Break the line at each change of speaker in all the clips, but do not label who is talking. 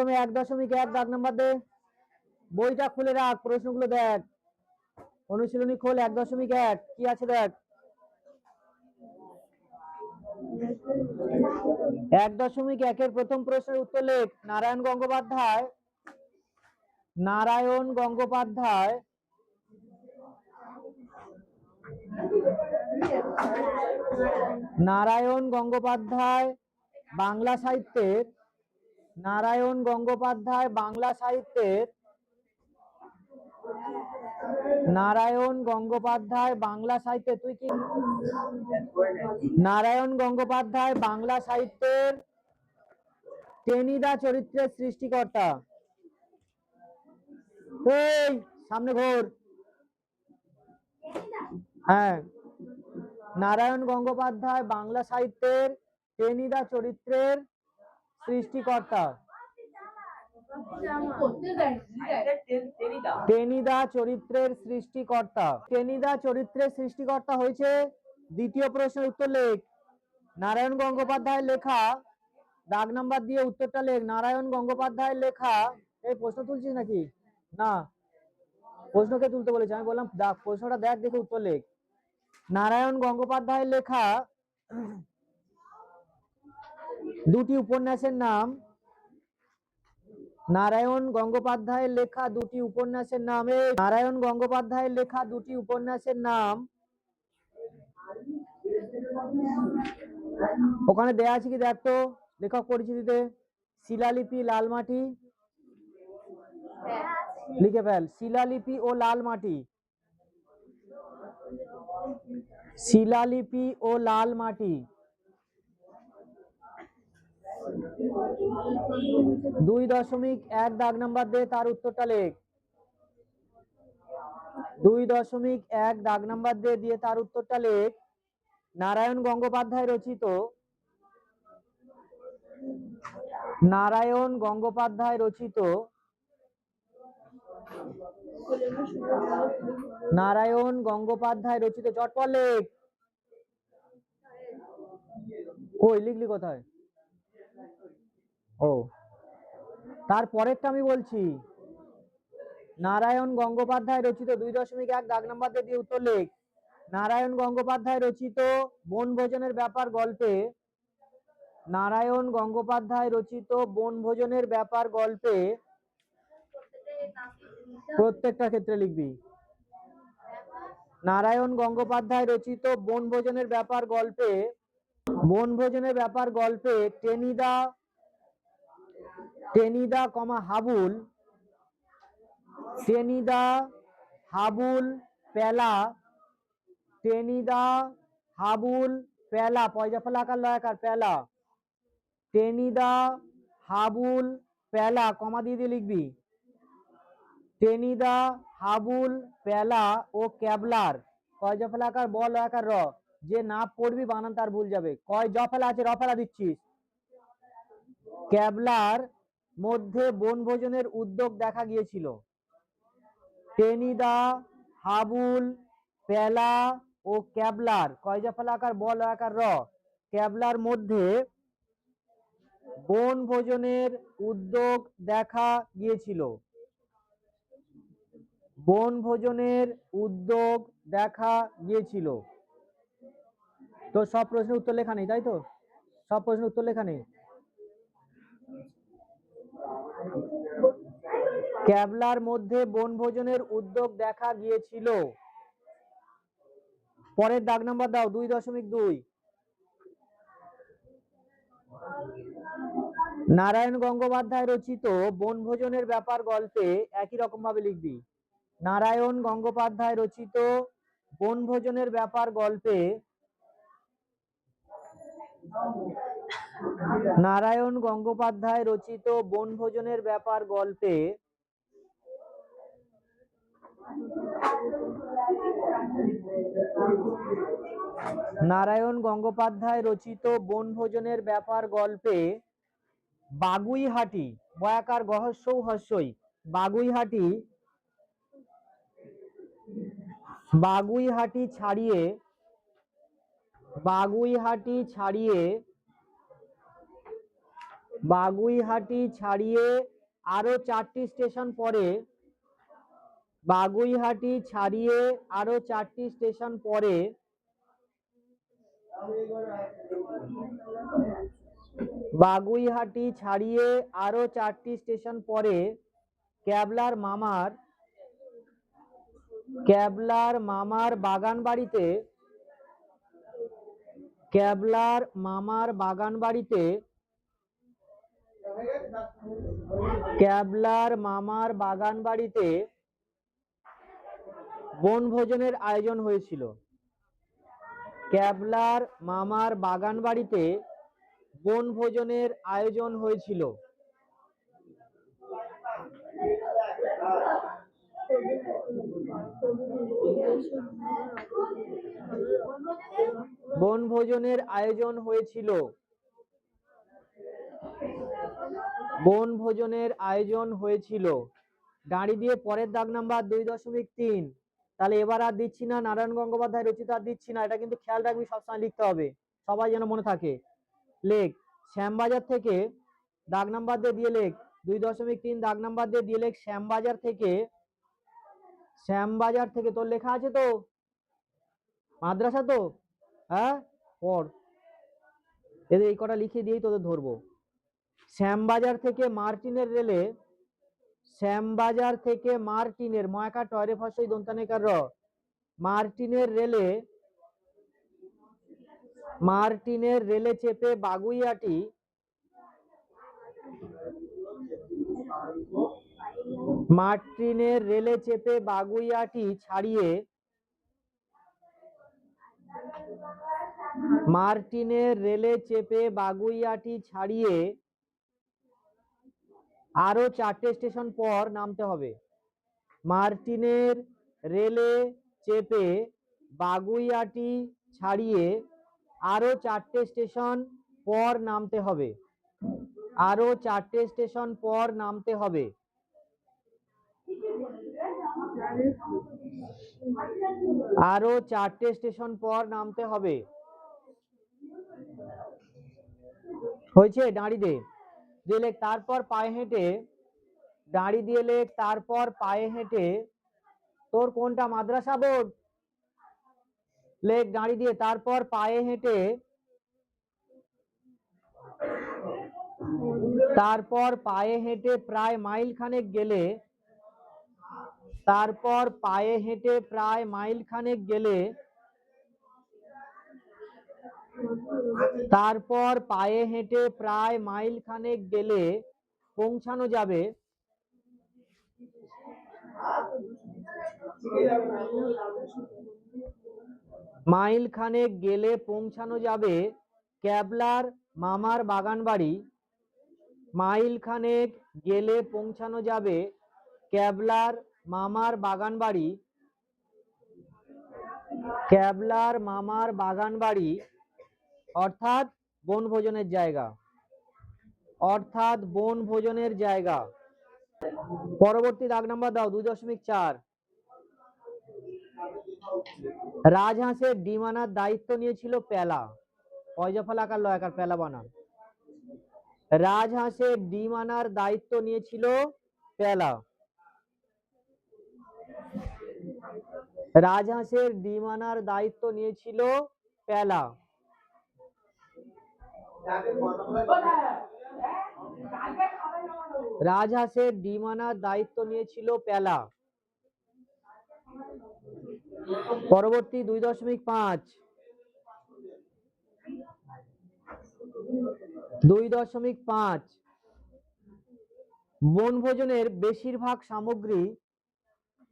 প্রথমে এক দশমিক এক, দাগ নাম্বার দে। বইটা খুলে রাখ, প্রশ্নগুলো দেখ। অনুশীলনী খোল, এক দশমিক এক। কি আছে দেখ? এক দশমিক একের প্রথম প্রশ্নের উত্তর লেখ। নারায়ণ গঙ্গোপাধ্যায়। নারায়ণ গঙ্গোপাধ্যায়। নারায়ণ গঙ্গোপাধ্যায় বাংলা সাহিত্যের নারায়ণ গঙ্গোপাধ্যায় বাংলা সাহিত্যের নারায়ণ গঙ্গোপাধ্যায় বাংলা সাহিত্যে তুই কি? নারায়ণ গঙ্গোপাধ্যায় বাংলা সাহিত্যের টেনিদা চরিত্রের সৃষ্টিকর্তা। সামনে ঘোর। হ্যাঁ। নারায়ণ গঙ্গোপাধ্যায় বাংলা সাহিত্যের টেনিদা চরিত্রের সৃষ্টিকর্তা। টেনিদা চরিত্রের সৃষ্টিকর্তা। টেনিদা চরিত্রের সৃষ্টিকর্তা হয়েছে দ্বিতীয় প্রশ্নের উত্তর লেখ। নারায়ণ গঙ্গোপাধ্যায়ের লেখা, দাগ নাম্বার দিয়ে উত্তরটা লেখ। নারায়ণ গঙ্গোপাধ্যায়ের লেখা, এই প্রশ্ন তুলছিস নাকি? না। প্রশ্নকে তুলতে বলেছে। আমি বললাম প্রশ্নটা দেখ, দেখে উত্তর লেখ। নারায়ণ গঙ্গোপাধ্যায়ের লেখা দুটি উপন্যাসের নাম নারায়ণ গঙ্গোপাধ্যায়ের লেখা দুটি উপন্যাসের নামে নারায়ণ গঙ্গোপাধ্যায়ের লেখা দুটি উপন্যাসের নাম ওখানে দেয়া আছে কি দেখ তো, লেখক পরিচিতিতে, শিলালিপি লালমাটি। লিখে ফেল, শিলালিপি ও লাল মাটি শিলালিপি ও লাল মাটি দুই দশমিক এক দাগ নাম্বার দে তার উত্তরটা লেখ। দুই দশমিক এক দাগ নাম্বার দিয়ে দিয়ে তার উত্তরটা লেখ। নারায়ণ গঙ্গোপাধ্যায় রচিত। নারায়ণ গঙ্গোপাধ্যায় রচিত। নারায়ণ গঙ্গোপাধ্যায় রচিত। চটপট লেখ। ওই লিখলি কোথায়? ও। তারপরেরটা আমি বলছি, নারায়ণ গঙ্গোপাধ্যায় রচিত দুই দশমিক এক দাগ নাম্বার দিয়ে উত্তর লেখ। নারায়ণ গঙ্গোপাধ্যায় রচিত বনভোজনের ব্যাপার গল্পে, নারায়ণ গঙ্গোপাধ্যায় রচিত বনভোজনের ব্যাপার গল্পে প্রত্যেকটা ক্ষেত্রে লিখবি। নারায়ণ গঙ্গোপাধ্যায় রচিত বনভোজনের ব্যাপার গল্পে বনভোজনের ব্যাপার গল্পে টেনিদা টেনিদা কমা হাবুল টেনিদা হাবুল পেলা টেনিদা হাবুল পেলা, পয়জা ফেলা আকার, লয় আকার, পেলা। টেনিদা হাবুল পেলা, কমা দিয়ে দিয়ে লিখবি। টেনিদা হাবুল পেলা ও ক্যাবলার কয় জ ফেলা আকার বল আকার, র। যে না পড়বি, বানান তার ভুল যাবে। কয় জফেলা আছে রফেলা ফেলা দিচ্ছিস। ক্যাবলার মধ্যে বনভোজনের উদ্যোগ দেখা গিয়েছিল। টেনিদা হাবুল, পেলা ও ক্যাবলার। কয়জা ফেলা আকার, বল আকার, র। ক্যাবলার মধ্যে বনভোজনের উদ্যোগ দেখা গিয়েছিল। বনভোজনের উদ্যোগ দেখা গিয়েছিল। তো সব প্রশ্নের উত্তর লেখা নেই, তাই তো? সব প্রশ্নের উত্তর লেখা নেই? ক্যাবলার মধ্যে বনভোজনের উদ্যোগ দেখা গিয়েছিল। পরের দাগ নাম্বার দাও, দুই দশমিক দুই। নারায়ণ গঙ্গোপাধ্যায় রচিত বনভোজনের ব্যাপার গল্পে একই রকম ভাবে লিখবি। নারায়ণ গঙ্গোপাধ্যায় রচিত বনভোজনের ব্যাপার গল্পে নারায়ণ গঙ্গোপাধ্যায় রচিত বনভোজনের ব্যাপার গল্পে নারায়ণ গঙ্গোপাধ্যায় রচিত বনভোজনের ব্যাপার গল্পে বাগুইহাটি, বয়াকার গহস্যৌ হস্যই বাগুইহাটি বাগুইহাটি ছাড়িয়ে বাগুইহাটি ছাড়িয়ে বাগুইহাটি ছাড়িয়ে আরও চারটি স্টেশন পরে, বাগুইহাটি ছাড়িয়ে আরও চারটি স্টেশন পরে, বাগুইহাটি ছাড়িয়ে আরও চারটি স্টেশন পরে ক্যাবলার মামার ক্যাবলার মামার বাগান বাড়িতে ক্যাবলার মামার বাগান বাড়িতে ক্যাবলার মামার বাগান বাড়িতে বনভোজনের আয়োজন হয়েছিল। ক্যাবলার মামার বাগান বাড়িতে বনভোজনের আয়োজন হয়েছিল। বনভোজনের আয়োজন হয়েছিল। বনভোজনের আয়োজন হয়েছিল। দাঁড়ি দিয়ে পরের দাগ নাম্বার দুই দশমিক তিন। তাহলে এবার আর দিচ্ছি না, নারায়ণ গঙ্গোপাধ্যায় রচিত আর দিচ্ছি না, এটা কিন্তু খেয়াল রাখবি সবসময় লিখতে হবে। সবাই যেন মনে থাকে। লেখ, শ্যামবাজার থেকে দাগ নাম্বার দিয়ে দিয়ে লেখ, দুই দশমিক তিন দাগ নাম্বার দিয়ে দিয়ে লেখ, শ্যামবাজার থেকে শ্যামবাজার থেকে তোর লেখা আছে তো? মাদ্রাসা তো? হ্যাঁ? পড়। এদের এই কটা লিখে দিয়েই তোদের ধরবো। শ্যামবাজার থেকে মার্টিনের রেলে, শ্যামবাজার থেকে মার্টিনের ময়াকা টয়রে ফসই দন্তানেকার র মার্টিনের রেলে মার্টিনের রেলে চেপে বাগুইয়াটি। মার্টিনের রেলে চেপে বাগুইয়াটি ছাড়িয়ে, মার্টিনের রেলে চেপে বাগুইয়াটি ছাড়িয়ে আরও চারটে স্টেশন পর নামতে হবে। মার্টিনের রেলে চেপে বাগুইয়াটি ছাড়িয়ে আরও চারটে স্টেশন পর নামতে হবে। আরও চারটে স্টেশন পর নামতে হবে। আরও চারটে স্টেশন পর নামতে হবে। হয়েছে দাঁড়ি দে। দিয়ে লেখ তারপর পায়ে হেঁটে, দাঁড়ি দিয়ে লেখ তারপর পায়ে হেঁটে, তোর কোনটা মাদ্রাসা বোর্ড? লেখ দাঁড়ি দিয়ে তারপর পায়ে হেঁটে, তারপর পায়ে হেঁটে প্রায় মাইল খানেক গেলে, তারপর পায়ে হেঁটে প্রায় মাইল খানেক গেলে তারপর পায়ে হেঁটে প্রায় মাইল খানেক গেলে পৌঁছানো যাবে। মাইল খানেক গেলে পৌঁছানো যাবে ক্যাবলার মামার বাগান বাড়ি মাইল খানেক গেলে পৌঁছানো যাবে ক্যাবলার মামার বাগান বাড়ি ক্যাবলার মামার বাগান বাড়ি অর্থাৎ বনভোজনের জায়গা। অর্থাৎ বনভোজনের জায়গা। পরবর্তী দাগ নাম্বার দাও, দুই দশমিক চার। রাজহাঁসের ডিম আনার দায়িত্ব নিয়েছিল পেলা। পয়জাফল আকার লয়াকার পেলা বানান। রাজহাঁসের ডিম আনার দায়িত্ব নিয়েছিল পেলা। রাজহাঁসের ডিম আনার দায়িত্ব নিয়েছিল পেলা। রাজহাঁসের ডিম আনার দায়িত্ব নিয়েছিল পেলা। পরবর্তী দুই দশমিক পাঁচ। দুই দশমিক পাঁচ। বনভোজনের বেশিরভাগ সামগ্রী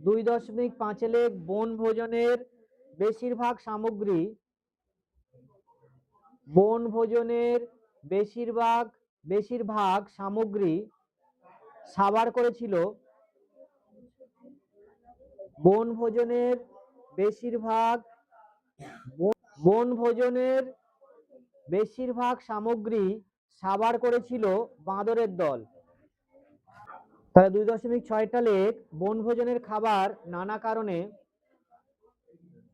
দুই দশমিক পাঁচে লেখ বনভোজনের বেশিরভাগ সামগ্রী বনভোজনের বেশিরভাগ বেশিরভাগ সামগ্রী সাবার করেছিল। বনভোজনের বেশিরভাগ বন- বনভোজনের বেশিরভাগ সামগ্রী সাবার করেছিল বাঁদরের দল। তাহলে দুই দশমিক ছয়টা লেখ বনভোজনের খাবার নানা কারণে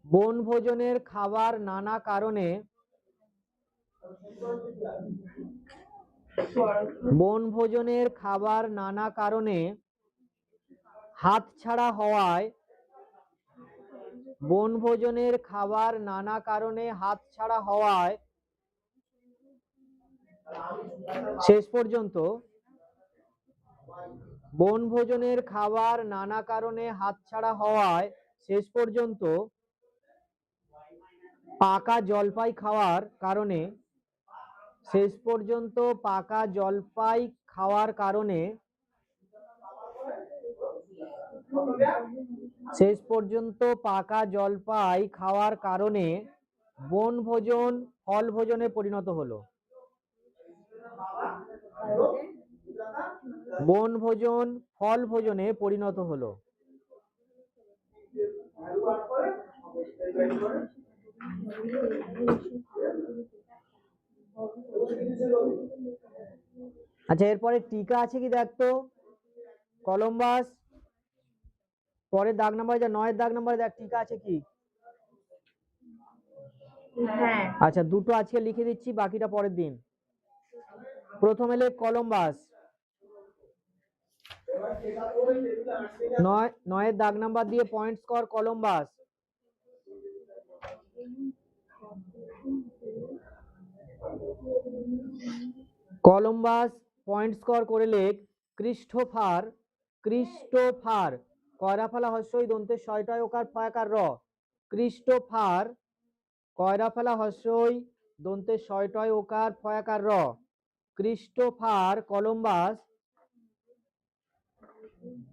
বনভোজনের খাবার নানা কারণে বনভোজনের খাবার নানা কারণে হাতছাড়া হওয়ায় বনভোজনের খাবার নানা কারণে হাতছাড়া হওয়ায় শেষ পর্যন্ত বনভোজনের খাবার নানা কারণে হাতছাড়া হওয়ায় শেষ পর্যন্ত পাকা জলপাই খাওয়ার কারণে শেষ পর্যন্ত পাকা জলপাই খাওয়ার কারণে শেষ পর্যন্ত পাকা জলপাই খাওয়ার কারণে বনভোজন ফল ভোজনে পরিণত হলো। বনভোজন ফল ভোজনে পরিণত হলো। আচ্ছা এরপরে টিকা আছে কি দেখতো কলম্বাস। পরের দাগ নাম্বার যা নয়ের দাগ নাম্বার দেখ টিকা আছে কি?
হ্যাঁ।
আচ্ছা দুটো আজকে লিখে দিচ্ছি বাকিটা পরের দিন। প্রথম এলে কলম্বাস। নয় নয়ের দাগ নাম্বার দিয়ে পয়েন্টস কর কলম্বাস। কলম্বাস পয়েন্ট স্কোর করে লেখ, ক্রিস্টোফার ক্রিস্টোফার কয়রা ফেলা হস্যই দন্তের ছয়টায় ওকার ফয়াকার র? ক্রিস্টোফার কয়রা ফেলা হস্যই দন্তের ছয়টায় ওকার ফয়াকার র? ক্রিস্টোফার, কলম্বাস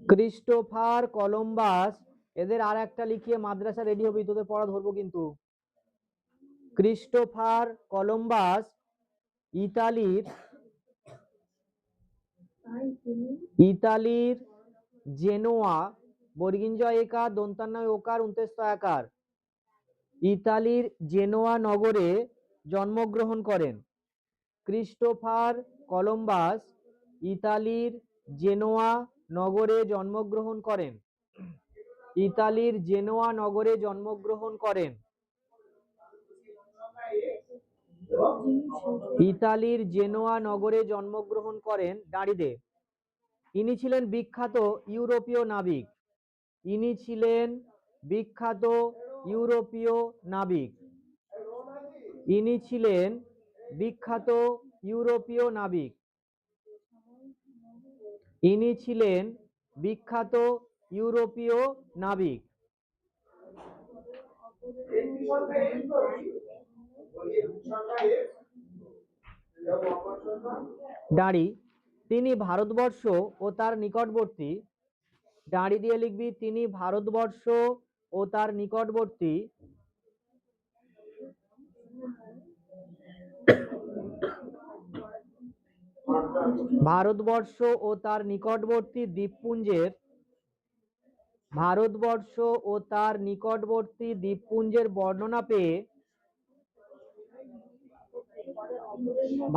ক্রিস্টোফার, কলম্বাস, এদের আর একটা লিখিয়ে মাদ্রাসা রেডি হবি তোদের পড়া ধরবো কিন্তু। ক্রিস্টোফার, কলম্বাস ইতালির ইতালির জেনোয়া বর্গিঞ্জয় একার দন্তান্নয় ওকার উনতেস্ত একার। ইতালির জেনোয়া নগরে জন্মগ্রহণ করেন। ক্রিস্টোফার কলম্বাস ইতালির জেনোয়া নগরে জন্মগ্রহণ করেন। ইতালির জেনোয়া নগরে জন্মগ্রহণ করেন। ইতালির জেনোয়া নগরে জন্মগ্রহণ করেন দাঁড়িদে। ইনি ছিলেন বিখ্যাত ইউরোপীয় নাবিক। ইনি ছিলেন বিখ্যাত ইউরোপীয় নাবিক। ইনি ছিলেন বিখ্যাত ইউরোপীয় নাবিক। ইনি ছিলেন বিখ্যাত ইউরোপীয় নাবিক। দাঁড়ি, তিনি ভারতবর্ষ ও তার নিকটবর্তী। দাঁড়ি দিয়ে লিখবি, তিনি ভারতবর্ষ ও তার নিকটবর্তী। ভারতবর্ষ ও তার নিকটবর্তী দ্বীপপুঞ্জের। ভারতবর্ষ ও তার নিকটবর্তী দ্বীপপুঞ্জের বর্ণনা পেয়ে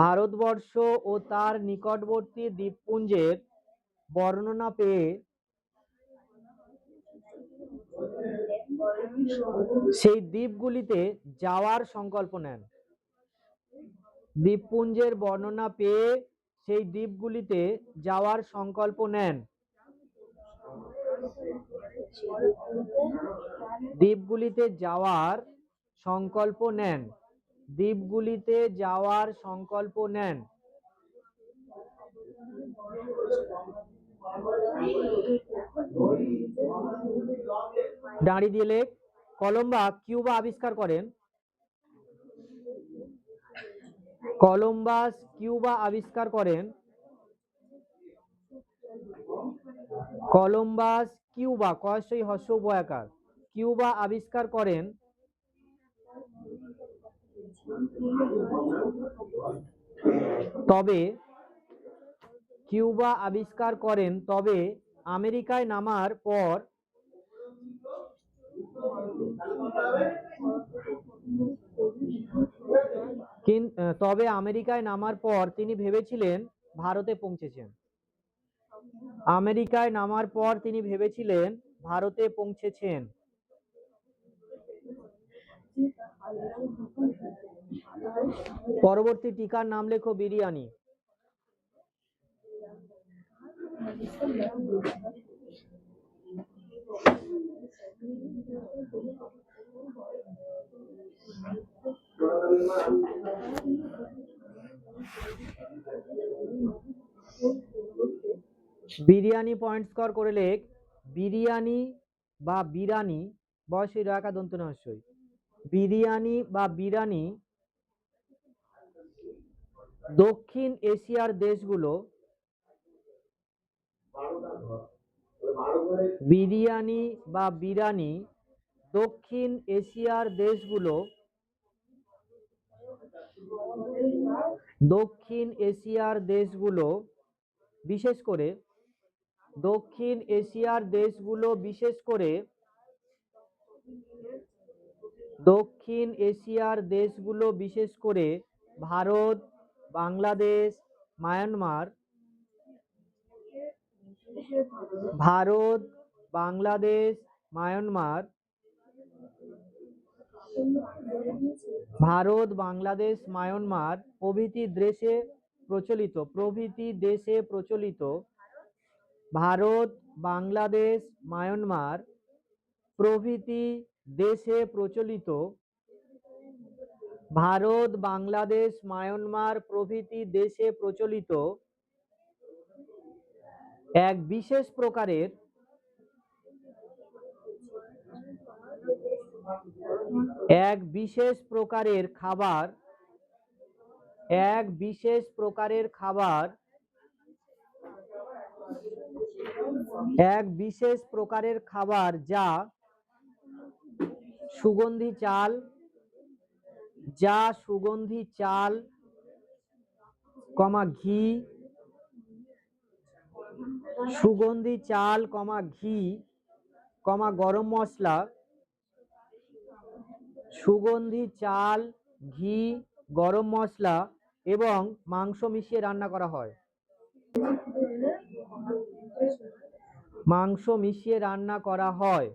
ভারতবর্ষ ও তার নিকটবর্তী দ্বীপপুঞ্জের বর্ণনা পেয়ে সেই দ্বীপগুলিতে যাওয়ার সংকল্প নেন। দ্বীপপুঞ্জের বর্ণনা পেয়ে সেই দ্বীপগুলিতে যাওয়ার সংকল্প নেন। দ্বীপগুলিতে যাওয়ার সংকল্প নেন। দ্বীপগুলিতে যাওয়ার সংকল্প নেন। দাঁড়ি দিয়ে কলম্বা কিউবা আবিষ্কার করেন। কলম্বাস কিউবা আবিষ্কার করেন। কলম্বাস কিউবা কয়সই হর্ষ উভয়াকার কিউবা আবিষ্কার করেন। তবে কিউবা আবিষ্কার করেন, তবে আমেরিকায় নামার পর তবে আমেরিকায় নামার পর তিনি ভেবেছিলেন ভারতে পৌঁছেছেন। আমেরিকায় নামার পর তিনি ভেবেছিলেন ভারতে পৌঁছেছেন। পরবর্তী টিকার নাম লেখো বিরিয়ানি। বিরিয়ানি পয়েন্ট স্কোর করে লেখ, বিরিয়ানি বা বিরানি, বয়সী রাখা দন্ত বিরিয়ানি বা বিরানি দক্ষিণ এশিয়ার দেশগুলো বিরিয়ানি বা বিরানি দক্ষিণ এশিয়ার দেশগুলো দক্ষিণ এশিয়ার দেশগুলো, বিশেষ করে দক্ষিণ এশিয়ার দেশগুলো, বিশেষ করে দক্ষিণ এশিয়ার দেশগুলো, বিশেষ করে Bharat Bangladesh, Myanmar, Bharat, Bangladesh, Myanmar, Bharat, Bangladesh, Myanmar প্রভৃতি দেশে প্রচলিত, প্রভৃতি দেশে প্রচলিত, ভারত, বাংলাদেশ, মায়ানমার প্রভৃতি দেশে প্রচলিত ভারত, বাংলাদেশ, মায়ানমার প্রভৃতি দেশে প্রচলিত এক বিশেষ প্রকারের এক বিশেষ প্রকারের খাবার, এক বিশেষ প্রকারের খাবার, এক বিশেষ প্রকারের খাবার যা সুগন্ধি চাল যা সুগন্ধি, চাল, কমা ঘি, সুগন্ধি, চাল, কমা ঘি, কমা গরম মশলা, সুগন্ধি, চাল, ঘি, গরম মশলা এবং মাংস মিশিয়ে রান্না করা হয়। মাংস মিশিয়ে রান্না করা হয়।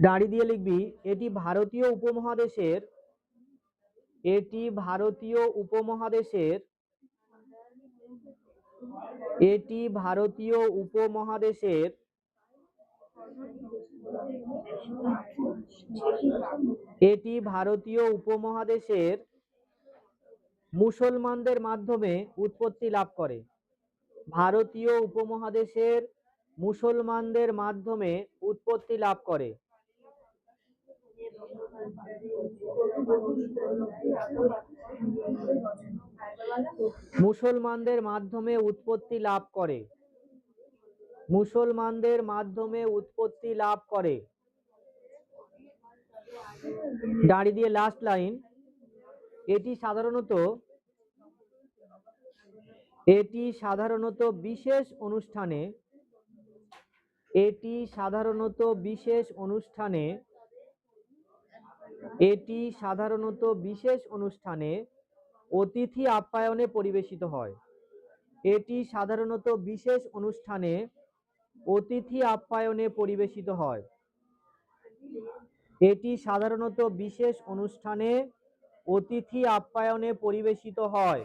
দাড়ি দিয়ে লিখবি, এটি ভারতীয় উপমহাদেশের, এটি ভারতীয় উপমহাদেশের, এটি ভারতীয় উপমহাদেশের এটি ভারতীয় উপমহাদেশের মুসলমানদের মাধ্যমে উৎপত্তি লাভ করে। ভারতীয় উপমহাদেশের মুসলমানদের মাধ্যমে উৎপত্তি লাভ করে। মুসলমানদের মাধ্যমে উৎপত্তি লাভ করে। মুসলমানদের মাধ্যমে উৎপত্তি লাভ করে। দাঁড়ি দিয়ে লাস্ট লাইন এটি সাধারণত এটি সাধারণত বিশেষ অনুষ্ঠানে, এটি সাধারণত বিশেষ অনুষ্ঠানে এটি সাধারণত বিশেষ অনুষ্ঠানে অতিথি আপ্যায়নে পরিবেশিত হয়। এটি সাধারণত বিশেষ অনুষ্ঠানে অতিথি আপ্যায়নে পরিবেশিত হয়। এটি সাধারণত বিশেষ অনুষ্ঠানে অতিথি আপ্যায়নে পরিবেশিত হয়।